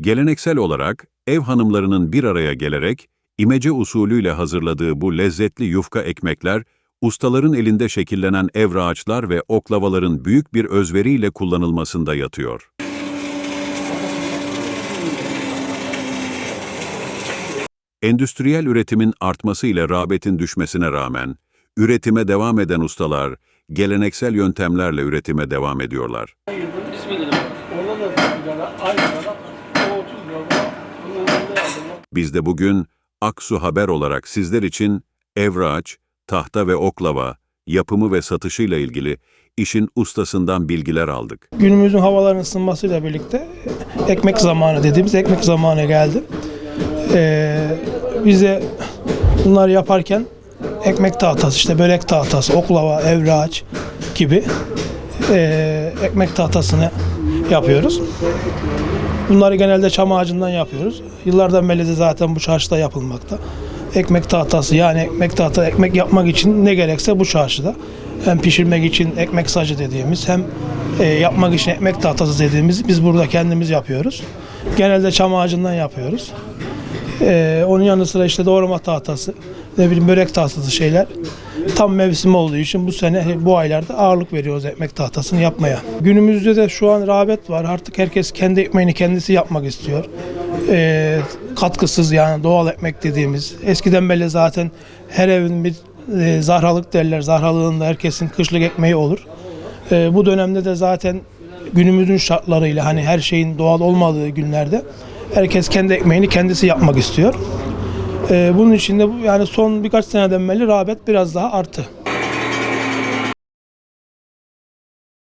Geleneksel olarak ev hanımlarının bir araya gelerek imece usulüyle hazırladığı bu lezzetli yufka ekmekler, ustaların elinde şekillenen evraçlar ve oklavaların büyük bir özveriyle kullanılmasında yatıyor. Endüstriyel üretimin artması ile rağbetin düşmesine rağmen, üretime devam eden ustalar, geleneksel yöntemlerle üretime devam ediyorlar. Biz mi gidelim? Ona da 40 lira, aynı lira. O 30 lira. bu- Bunun önünde aldım. Biz de bugün Aksu Haber olarak sizler için evraç, tahta ve oklava, yapımı ve satışıyla ilgili işin ustasından bilgiler aldık. Günümüzün havaların ısınmasıyla birlikte ekmek zamanı dediğimiz ekmek zamanı geldi. Ee, bize bunları yaparken ekmek tahtası, işte börek tahtası, oklava, evraç gibi ee, ekmek tahtasını yapıyoruz. Bunları genelde çam ağacından yapıyoruz. Yıllardan beri de zaten bu çarşıda yapılmakta. Ekmek tahtası yani ekmek tahtası ekmek yapmak için ne gerekse bu çarşıda. Hem pişirmek için ekmek sacı dediğimiz hem e, yapmak için ekmek tahtası dediğimiz biz burada kendimiz yapıyoruz. Genelde çam ağacından yapıyoruz. Ee, onun yanı sıra işte doğrama tahtası, ne bileyim börek tahtası şeyler. Tam mevsim olduğu için bu sene bu aylarda ağırlık veriyoruz ekmek tahtasını yapmaya. Günümüzde de şu an rağbet var. Artık herkes kendi ekmeğini kendisi yapmak istiyor. Ee, katkısız yani doğal ekmek dediğimiz. Eskiden beri zaten her evin bir e, zahralık derler. Zahralığında herkesin kışlık ekmeği olur. Ee, bu dönemde de zaten günümüzün şartlarıyla hani her şeyin doğal olmadığı günlerde herkes kendi ekmeğini kendisi yapmak istiyor. Ee, bunun için de yani son birkaç seneden beri rağbet biraz daha arttı.